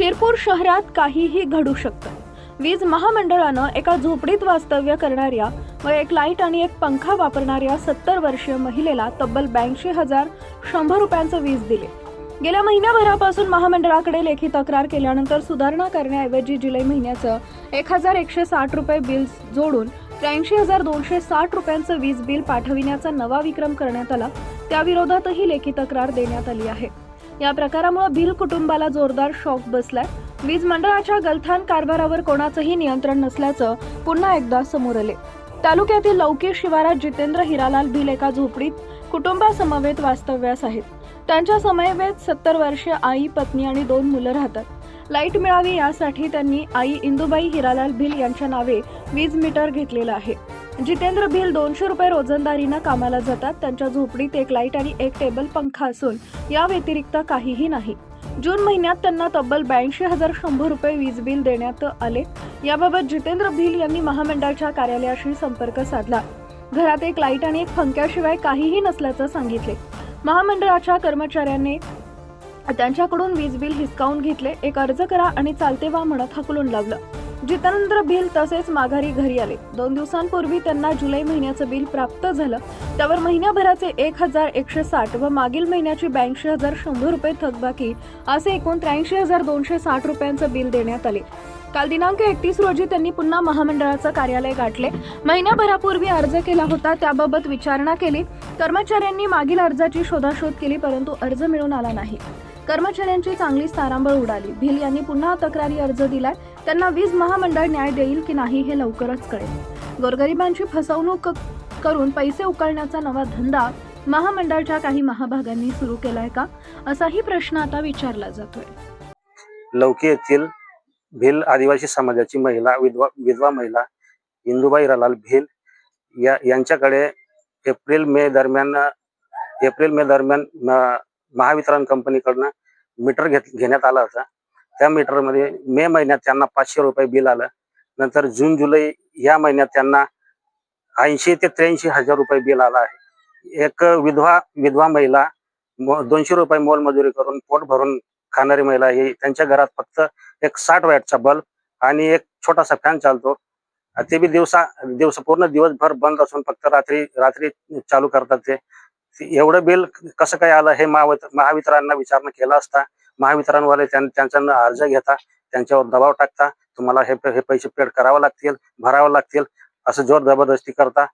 शिरपूर शहरात काहीही घडू शकतं. वीज महामंडळानं एका झोपडीत वास्तव्य करणाऱ्या व एक लाइट आणि एक पंखा वापरणाऱ्या सत्तर वर्षीय महिलेला तब्बल ब्याऐंशी हजार शंभर रुपयांचं वीज दिले. गेल्या महिन्याभरापासून महामंडळाकडे लेखी तक्रार केल्यानंतर सुधारणा करण्याऐवजी जुलै महिन्याचं एक हजार एकशे साठ रुपये बिल जोडून त्र्याऐंशी हजार दोनशे साठ रुपयांचं वीज बिल पाठविण्याचा नवा विक्रम करण्यात आला. त्याविरोधातही लेखी तक्रार देण्यात आली आहे. या प्रकारामुळे भिल कुटुंबाला जोरदार शॉक बसलाय. वीज मंडळाच्या गलथान कारभारावर कोणाचंही नियंत्रण नसल्याचं पुन्हा एकदा समोर आले तालुक्यातील लौकी शिवारात जितेंद्र हिरालाल भिल एका झोपडीत कुटुंबासमवेत वास्तव्यास आहेत. त्यांच्या समवेत सत्तर वर्षीय आई पत्नी आणि दोन मुलं राहतात. लाइट मिळावी यासाठी त्यांनी आई इंदुबाई हिरालाल भिल यांच्या नावे वीज मीटर घेतलेलं आहे. जितेंद्र भिल दोनशे रुपये रोजंदारीनं कामाला जातात. त्यांच्या झोपडीत एक लाइट आणि एक टेबल पंखा असून या व्यतिरिक्त काहीही नाही. जून महिन्यात त्यांना तब्बल ब्याऐंशी हजार शंभर रुपये वीज बिल देण्यात आले. याबाबत जितेंद्र भिल यांनी महामंडळाच्या कार्यालयाशी संपर्क साधला. घरात एक लाइट आणि एक पंख्याशिवाय काहीही नसल्याचं सांगितले. महामंडळाच्या कर्मचाऱ्यांनी त्यांच्याकडून वीज बिल हिसकावून घेतले एक अर्ज करा आणि चालते वा म्हणत हकलून लावलं. जितेंद्र बिल तसेच माघारी घरी आले. दोन दिवसांपूर्वी त्यांना जुलै महिन्याचं बिल प्राप्त झालं. त्यावर महिन्याभराचे एक हजार एकशे साठ व मागील महिन्याची ब्याऐंशी हजार शंभर रुपये थकबाकी असे एकूण त्र्याऐंशी हजार दोनशे साठ रुपयांचं बिल देण्यात आले. काल दिनांक एकतीस रोजी त्यांनी पुन्हा महामंडळाचं कार्यालय गाठले. महिन्याभरापूर्वी अर्ज केला होता त्याबाबत विचारणा केली. कर्मचाऱ्यांनी मागील अर्जाची शोधाशोध केली परंतु अर्ज मिळून आला नाही. कर्मचाऱ्यांची चांगलीच तारांबळ उडाली. भिल यांनी पुन्हा तक्रारी अर्ज दिलाय. त्यांना वीज महामंडळ न्याय देईल की नाही हे लवकरच कळेल. गोरगरिबांची फसवणूक करून पैसे उकळण्याचा नवा धंदा महामंडळाच्या काही महाभागांनी सुरू केलाय का? असाही प्रश्न आता विचारला जातोय. लौकी येथील भिल आदिवासी समाजाची महिला विधवा विधवा महिला इंदुबाई रलाल भिल या यांच्याकडे एप्रिल मे दरम्यान एप्रिल मे दरम्यान महावितरण कंपनीकडनं मीटर घेत घेण्यात आला होता. त्या मीटरमध्ये मे महिन्यात त्यांना पाचशे रुपये बिल आलं. नंतर जून जुलै या महिन्यात त्यांना ऐंशी ते त्र्याऐंशी हजार रुपये बिल आलं आहे. एक विधवा विधवा महिला दोनशे रुपये मोलमजुरी करून पोट भरून खाणारी महिला ही त्यांच्या घरात फक्त एक साठ वॅटचा बल्ब आणि एक छोटासा फॅन चालतो. ते बी दिवसा दिवस पूर्ण दिवसभर बंद असून फक्त रात्री रात्री चालू करतात ते. एवढं बिल कसं काय आलं हे महावितरांना विचारणा केला असता महावितरणवाले त्यां- त्यांच्यानं अर्ज घेता त्यांच्यावर दबाव टाकता तुम्हाला हे हे पैसे पेड करावे लागतील भरावे लागतील असं जोर जबरदस्ती करता